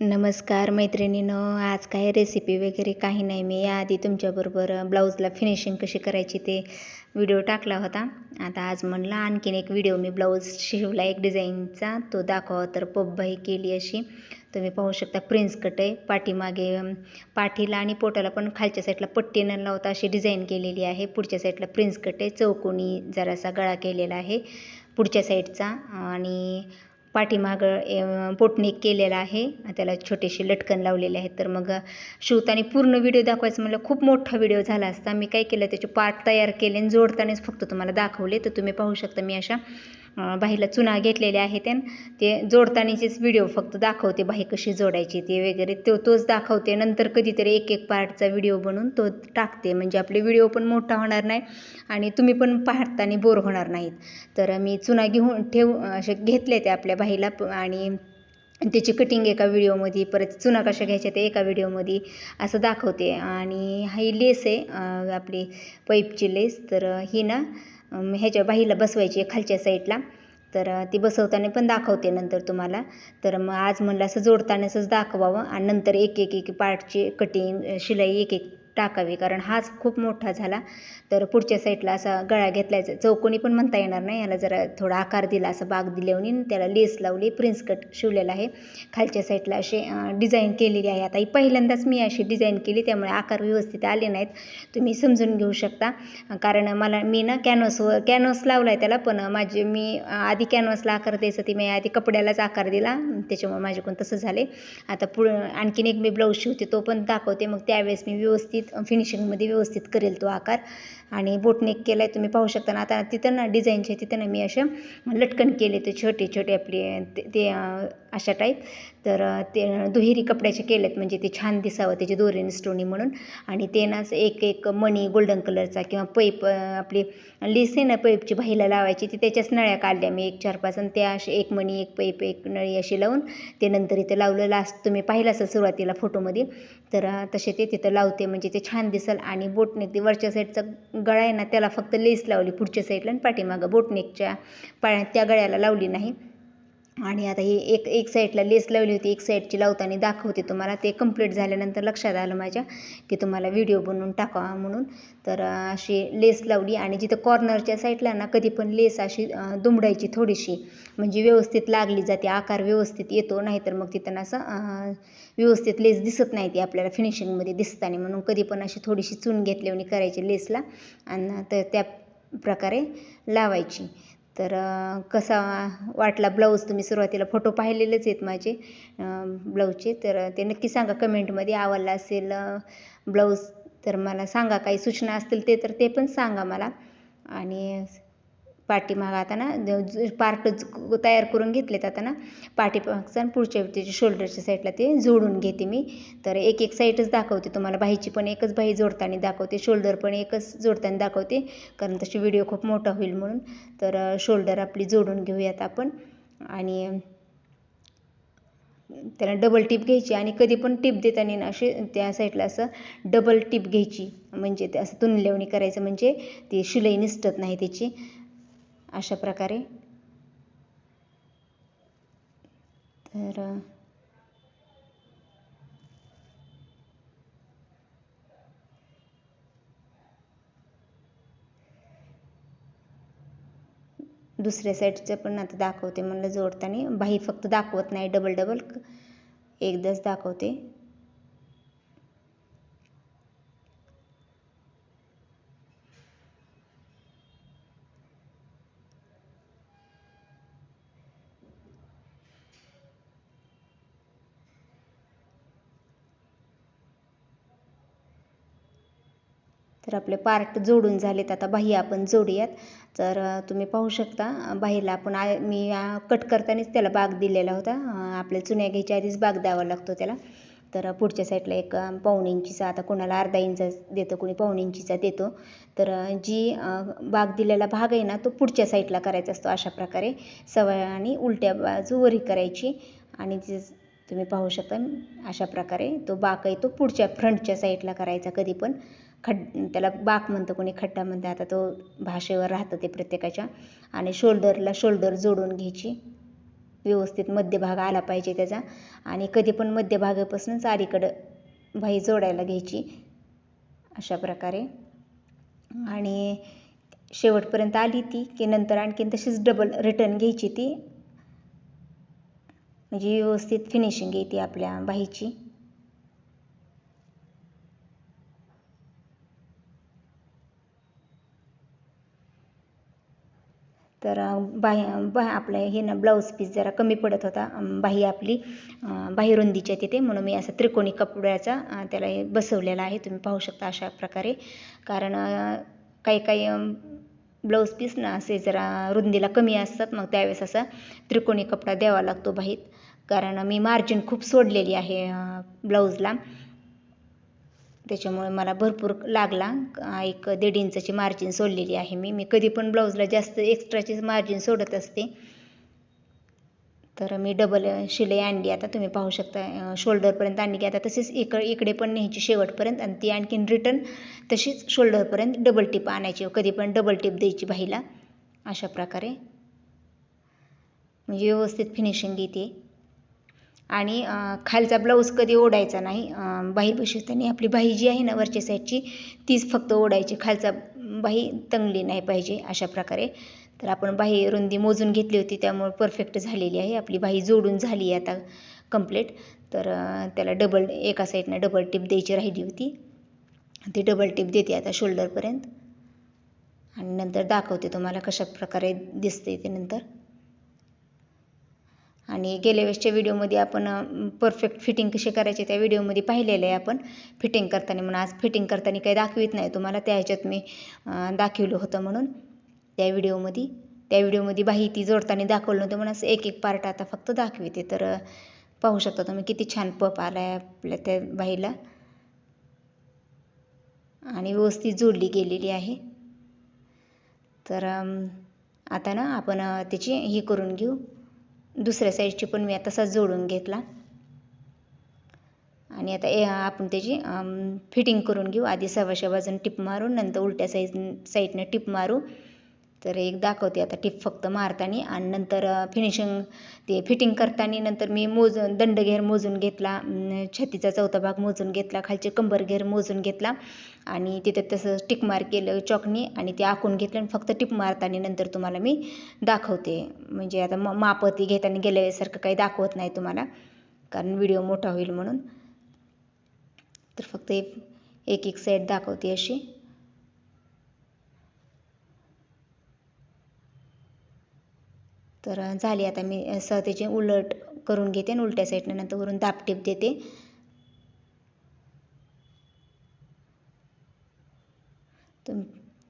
नमस्कार मैत्रिणीनं आज काय रेसिपी वगैरे काही नाही. मी याआधी तुमच्याबरोबर ब्लाऊजला फिनिशिंग कशी करायची ते व्हिडिओ टाकला होता. आता आज म्हणलं आणखीन एक व्हिडिओ मी ब्लाऊज शिवला एक डिझाईनचा तो दाखवा तर पबबाई केली अशी. तुम्ही पाहू शकता प्रिन्स कट आहे. पाठीमागे पाठीला आणि पोटाला पण खालच्या साईडला पट्टी न लावता अशी डिझाईन केलेली आहे. पुढच्या साईडला प्रिन्स कट आहे. चौकोनी जरासा गळा केलेला आहे. पुढच्या साईडचा आणि पाठीमागं पोटनिक केलेला आहे. त्याला छोटेसे लटकन लावलेले आहेत. तर मग शिवताना पूर्ण व्हिडिओ दाखवायचं म्हणलं खूप मोठा व्हिडिओ झाला असता. मी काय केलं त्याचे पार्ट तयार केले आणि जोडतानाच फक्त तुम्हाला दाखवले. तर तुम्ही पाहू शकता मी अशा बाहीला चुना घेतलेले आहे त्या ते जोडतानाचेच व्हिडिओ फक्त दाखवते बाही कशी जोडायची ते वगैरे. तो तोच दाखवते. नंतर कधीतरी एक एक पार्टचा व्हिडिओ बनवून तो टाकते. म्हणजे आपले व्हिडिओ पण मोठा होणार नाही आणि तुम्ही पण पाहताना बोर होणार नाहीत. तर मी चुना घेऊन ठेव असे घेतले ते आपल्या बाहीला आणि त्याची कटिंग एका व्हिडिओमध्ये परत चुना कशा घ्यायच्या ते एका व्हिडिओमध्ये असं दाखवते. आणि ही लेस आहे आपली पाईपची लेस तर ही ना ह्याच्या बाहीला बसवायची आहे खालच्या साईडला. तर ती बसवताना पण दाखवते नंतर तुम्हाला. तर मग आज म्हणलं असं जोडतानाच दाखवावं. आणि नंतर एक एक एक पार्टची कटिंग शिलाई एक एक टाकावी. कारण हाच खूप मोठा झाला. तर पुढच्या साईडला असा गळा घेतलायचा. चौकोनी पण म्हणता येणार नाही. याला जरा थोडा आकार दिला असं बाग दिल्यावनी त्याला लेस लावली प्रिन्स कट शिवलेला आहे. खालच्या साईडला असे डिझाईन केलेली आहे. आता ही पहिल्यांदाच मी अशी डिझाईन केली त्यामुळे आकार व्यवस्थित आले नाहीत. तुम्ही समजून घेऊ शकता. कारण मला मी ना कॅनव्हसवर कॅनव्हस लावला आहे त्याला पण माझे मी आधी कॅनव्हसला आकार द्यायचं ती मी आधी कपड्यालाच आकार दिला. त्याच्यामुळे माझ्याकडून तसं झाले. आता पुढं आणखीन एक मी ब्लाऊज शिवते तो पण दाखवते. मग त्यावेळेस मी व्यवस्थित फिनिशिंगमध्ये व्यवस्थित करेल तो आकार. आणि बोटनेक केला आहे तुम्ही पाहू शकता ना आता तिथं ना डिझाईनचे तिथं ना मी अशा लटकन केले ते छोटे छोटे आपले ते अशा टाईप. तर ते दुहेरी कपड्याचे केलेत. म्हणजे ते छान दिसावं त्याची दोरीने स्टोनी म्हणून. आणि ते नाच एक एक मणी गोल्डन कलरचा किंवा पैप आपली लिस आहे ना पैपची बाहीला लावायची ती त्याच्याच नळ्या काढल्या मी एक चार पाच. आणि त्या असे एक मणी एक पैप एक नळी अशी लावून ते नंतर इथं लावलं. लास्ट तुम्ही पाहिलं असेल सुरुवातीला फोटोमध्ये तर तसे ते तिथं लावते. म्हणजे ते छान दिसेल. आणि बोटनेक ते वरच्या साईडचा गळा आहे ना त्याला फक्त लेस लावली पुढच्या साईडला आणि पाठीमागं बोटनेकच्या पाळ्यात त्या गळ्याला लावली नाही. आणि आता ही एक एक साईडला लेस लावली होती. एक साईडची लावताना दाखवते तुम्हाला. ते कंप्लीट झाल्यानंतर लक्षात आलं माझ्या की तुम्हाला व्हिडिओ बनवून टाकावा म्हणून. तर अशी लेस लावली आणि जिथं कॉर्नरच्या साईडला ना कधी पण लेस अशी दुमडायची थोडीशी. म्हणजे व्यवस्थित लागली जाते आकार व्यवस्थित येतो नाहीतर मग तिथं असं व्यवस्थित लेस दिसत नाही ती आपल्याला फिनिशिंगमध्ये दिसताना. म्हणून कधी पण अशी थोडीशी चून घेतल्याने करायची लेसला आणि तर त्या प्रकारे लावायची. तर कसा वाटला ब्लाऊज तुम्ही सुरुवातीला? फोटो पाहिलेलेच आहेत माझे ब्लाऊजचे. तर ते नक्की सांगा कमेंटमध्ये. आवडला असेल ब्लाऊज तर मला सांगा. काही सूचना असतील ते तर ते पण सांगा मला. आणि पाठीमागं आता ना पार्ट तयार करून घेतलेत आता ना पाठीमागचा पुढच्या त्याच्या शोल्डरच्या साईडला ते जोडून घेते मी. तर एक एक साईडच दाखवते तुम्हाला. बाहीची पण एकच बाही जोडताना दाखवते. शोल्डर पण एकच जोडताना दाखवते. कारण तशी व्हिडिओ खूप मोठा होईल म्हणून. तर शोल्डर आपली जोडून घेऊयात आपण. आणि त्याला डबल टिप घ्यायची. आणि कधी पण टिप देताना असे त्या साईडला असं डबल टिप घ्यायची. म्हणजे ते असं तुनलेवणी करायचं म्हणजे ती शिलाई निसटत नाही त्याची. अशा प्रकारे. तर दुसऱ्या साईडचं पण आता दाखवते म्हणलं जोडताना. बाही फक्त दाखवत नाही डबल डबल एकदाच दाखवते. तर आपले पार्ट जोडून झालेत. आता बाही आपण जोडूयात. तर तुम्ही पाहू शकता बाहीला आपण मी कट करतानाच त्याला बाग दिलेला होता. आपल्या चुन्या घ्यायच्या आधीच बाग द्यावा लागतो त्याला. तर पुढच्या साईडला एक पाऊण इंचीचा आता कोणाला अर्धा इंच देतो कोणी पाऊण इंचीचा देतो. तर जी बाग दिलेला भाग आहे ना तो पुढच्या साईडला करायचा असतो अशा प्रकारे. सवय आणि उलट्या बाजू वरी करायची. आणि जे तुम्ही पाहू शकता अशा प्रकारे तो बाग आहे तो पुढच्या फ्रंटच्या साईडला करायचा कधी पण. खड त्याला बाक म्हणतं कोणी खड्डा म्हणतं आता तो भाषेवर राहतं ते प्रत्येकाच्या. आणि शोल्डरला शोल्डर जोडून घ्यायची. व्यवस्थित मध्यभाग आला पाहिजे त्याचा. आणि कधी पण मध्यभागापासूनच अलीकडं बाई जोडायला घ्यायची. अशा प्रकारे. आणि शेवटपर्यंत आली ती की नंतर आणखीन तशीच डबल रिटर्न घ्यायची ती. म्हणजे व्यवस्थित फिनिशिंग येते आपल्या बाहीची तर बाही बा आपलं हे ना ब्लाऊज पीस जरा कमी पडत होता. बाही आपली बाही रुंदीच्या तिथे. म्हणून मी असं त्रिकोणी कपड्याचा त्याला बसवलेला आहे. तुम्ही पाहू शकता अशा प्रकारे. कारण काही काही ब्लाऊज पीस ना असे जरा रुंदीला कमी असतात. मग त्यावेळेस असा त्रिकोणी कपडा द्यावा लागतो बाहीत कारण मी मार्जिन खूप सोडलेली आहे ब्लाऊजला त्याच्यामुळे मला भरपूर लागला. एक दीड इंचाची मार्जिन सोडलेली आहे मी. मी कधी पण ब्लाऊजला जास्त एक्स्ट्राची मार्जिन सोडत असते. तर मी डबल शिलाई आणली. आता तुम्ही पाहू शकता शोल्डरपर्यंत आणली की आता तसेच इक इकडे पण न्यायची शेवटपर्यंत आणि ती आणखीन रिटर्न तशीच शोल्डरपर्यंत डबल टिप आणायची. कधी पण डबल टिप द्यायची बाहीला अशा प्रकारे. म्हणजे व्यवस्थित फिनिशिंग येते. आणि खालचा ब्लाऊज कधी ओढायचा नाही. बाही बसवताना आपली बाही जी आहे ना वरच्या साईडची तीच फक्त ओढायची. खालचा बाही तंगली नाही पाहिजे अशा प्रकारे. तर आपण बाही रुंदी मोजून घेतली होती त्यामुळे परफेक्ट झालेली आहे. आपली बाही जोडून झाली आहे आता कंप्लीट तर त्याला डबल एका साईडनं डबल टिप द्यायची राहिली होती. ती डबल टिप देते आता शोल्डरपर्यंत आणि नंतर दाखवते तुम्हाला कशा प्रकारे दिसते ते नंतर. आणि गेल्या वेळेसच्या व्हिडिओमध्ये आपण परफेक्ट फिटिंग कशी करायची त्या व्हिडिओमध्ये पाहिलेलं आहे आपण. फिटिंग करताना म्हणून. आज फिटिंग करताना काही दाखवित नाही तुम्हाला. त्या ह्याच्यात मी दाखवलं होतं म्हणून. त्या व्हिडिओमध्ये त्या व्हिडिओमध्ये बाही ती जोडताना दाखवलं नव्हतं म्हणून असं एक एक पार्ट आता फक्त दाखविते. तर पाहू शकता तुम्ही किती छान पप आला आहे आपल्या त्या बाईला. आणि व्यवस्थित जोडली गेलेली आहे. तर आता ना आपण त्याची ही करून घेऊ. दुसऱ्या साईडची पण मी तसाच जोडून घेतला. आणि आता आपण त्याची फिटिंग करून घेऊ. आधी सव्वाशे बाजून टिप मारू नंतर उलट्या साईड साईडनं टिप मारू. तर एक दाखवते आता टिप फक्त मारताना. आणि नंतर फिनिशिंग ते फिटिंग करताना नंतर मी मोजून दंडघेर मोजून घेतला. छातीचा चौथा भाग मोजून घेतला. खालचे कंबर घेर मोजून घेतला. आणि तिथे तसं टिक मार केलं चॉकनी आणि ते आखून घेतलं. आणि फक्त टिप मारताना नंतर तुम्हाला मी दाखवते. म्हणजे आता म मापती घेताना गेल्यासारखं काही दाखवत नाही तुम्हाला कारण व्हिडिओ मोठा होईल म्हणून. तर फक्त एक एक साईड दाखवते अशी. तर झाली आता मी असं त्याचे उलट करून घेते आणि उलट्या साईडनं नंतर वरून दापटीप देते.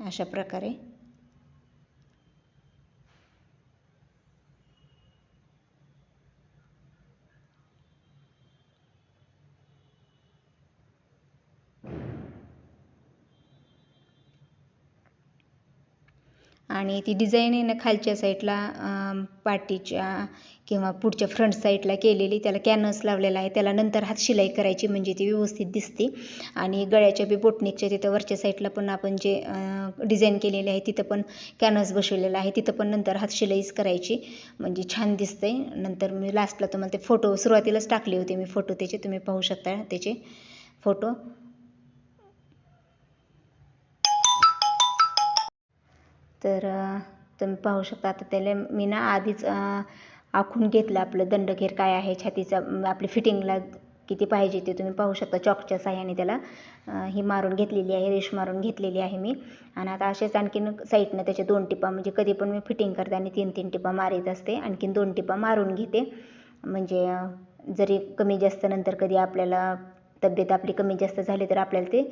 अशा प्रकारे. आणि ती डिझाईन आहे ना खालच्या साईडला पाटीच्या किंवा पुढच्या फ्रंट साईडला केलेली त्याला कॅनस लावलेला आहे. त्याला नंतर हात शिलाई करायची म्हणजे ती व्यवस्थित दिसते. आणि गळ्याच्या बी बोटनिकच्या तिथं वरच्या साईडला पण आपण जे डिझाईन केलेले आहे तिथं पण कॅनस बसवलेला आहे. तिथं पण नंतर हात शिलाईच करायची. म्हणजे छान दिसते नंतर मी लास्टला तुम्हाला ते फोटो सुरुवातीलाच टाकले होते मी फोटो त्याचे. तुम्ही पाहू शकता त्याचे फोटो तर तुम्ही पाहू शकता आता त्याला मी ना आधीच आखून घेतलं आपलं दंडघेर काय आहे छातीचा आपली फिटिंगला किती पाहिजे ते तुम्ही पाहू शकता चॉकच्या साह्याने त्याला. ही मारून घेतलेली आहे रेश मारून घेतलेली आहे मी. आणि आता असेच आणखीन साईडनं त्याच्या दोन टिपा म्हणजे कधी पण मी फिटिंग करते आणि तीन तीन टिपा मारीत असते आणखीन दोन टिपा मारून घेते. म्हणजे जरी कमी जास्त नंतर कधी आपल्याला तब्येत आपली कमी जास्त झाली तर आपल्याला ते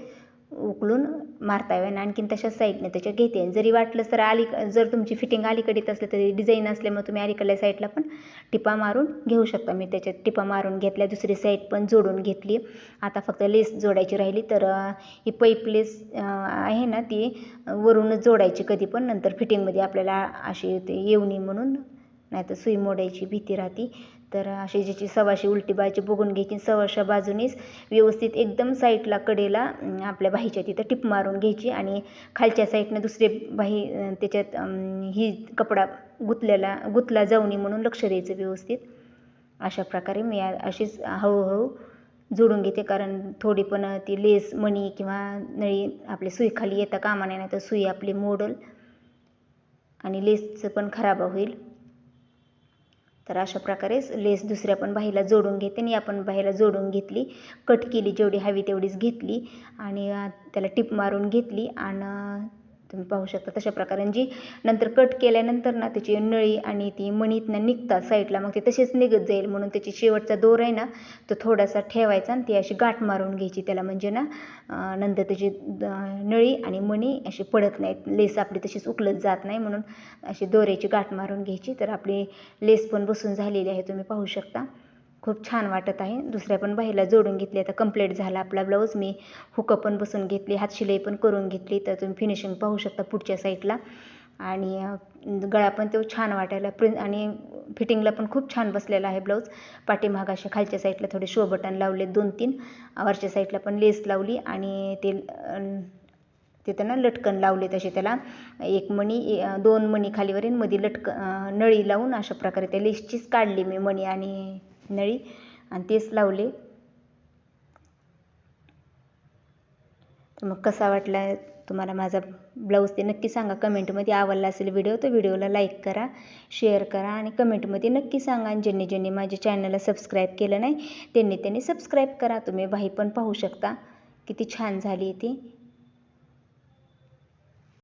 उकलून मारता यावे आणि आणखीन तशाच साईडने त्याच्या घेते. जरी वाटलं तर अली जर तुमची फिटिंग अलीकडीत असलं तरी डिझाईन असल्यामुळे तुम्ही अलीकडल्या साईडला पण टिपा मारून घेऊ शकता. मी त्याच्यात टिपा मारून घेतल्या दुसरी साईड पण जोडून घेतली. आता फक्त लेस जोडायची राहिली तर ही पैप लेस आहे ना ती वरूनच जोडायची कधी पण. नंतर फिटिंगमध्ये आपल्याला अशी ते येऊ नये म्हणून नाही तर सुई मोडायची भीती राहते. तर अशी ज्याची सवाशी उलटी बाजू बघून घ्यायची सवाशा बाजूनीच व्यवस्थित एकदम साईडला कडेला आपल्या बाहीच्या तिथं टिप मारून घ्यायची आणि खालच्या साईडनं दुसरे बाही त्याच्यात ही कपडा गुतलेला गुतला जाऊ नये म्हणून लक्ष द्यायचं व्यवस्थित. अशा प्रकारे मी अशीच हळूहळू जोडून घेते कारण थोडी पण ती लेस मणी किंवा नळी आपली सुई खाली येता कामा नाही तर सुई आपली मोडल आणि लेसचं पण खराब होईल. तर अशा प्रकारेच लेस दुसऱ्या पण बाहीला जोडून घेते आणि आपण बाहीला जोडून घेतली. कट केली जेवढी हवी तेवढीच घेतली आणि त्याला टिप मारून घेतली आणि तुम्ही पाहू शकता तशा प्रकारे. आणि जी नंतर कट केल्यानंतर ना त्याची नळी आणि ती मणीतनं निघतात साईडला मग ते तसेच निघत जाईल. म्हणून त्याची शेवटचा दोर आहे ना तो थोडासा ठेवायचा आणि ती अशी गाठ मारून घ्यायची. त्याला म्हणजे ना नंतर त्याची द- नळी आणि मणी अशी पडत नाहीत. लेस आपली तशीच उकलत जात नाही. म्हणून अशी दोऱ्याची गाठ मारून घ्यायची. तर आपली लेस पण बसून झालेली आहे तुम्ही पाहू शकता. खूप छान वाटत आहे. दुसऱ्या पण बाहीला जोडून घेतली. आता कंप्लीट झाला आपला ब्लाऊज मी हुकं पण बसून घेतली. हातशिलाई पण करून घेतली. तर तुम्ही फिनिशिंग पाहू शकता पुढच्या साईडला आणि गळा पण तो छान वाटायला प्रिं आणि फिटिंगला पण खूप छान बसलेला आहे ब्लाऊज पाठीमाग अशा खालच्या साईडला थोडे शो बटन लावले दोन तीन वरच्या साईडला पण लेस लावली आणि ते ते त्यांना लटकन लावले तसे त्याला. एक मणी दोन मणी खालीवरील मध्ये लटक नळी लावून अशा प्रकारे त्या लेसचीच काढली मी मणी आणि नळी आणि तेच लावले. तर मग कसा वाटला तुम्हाला माझा ब्लाऊज ते नक्की सांगा. कमेंटमध्ये आवडला असेल व्हिडिओ तर व्हिडिओला लाईक करा शेअर करा आणि कमेंटमध्ये नक्की सांगा. आणि ज्यांनी ज्यांनी माझ्या चॅनलला सबस्क्राईब केलं नाही त्यांनी त्यांनी सबस्क्राईब करा. तुम्ही बाही पण पाहू शकता. किती छान झाली ती.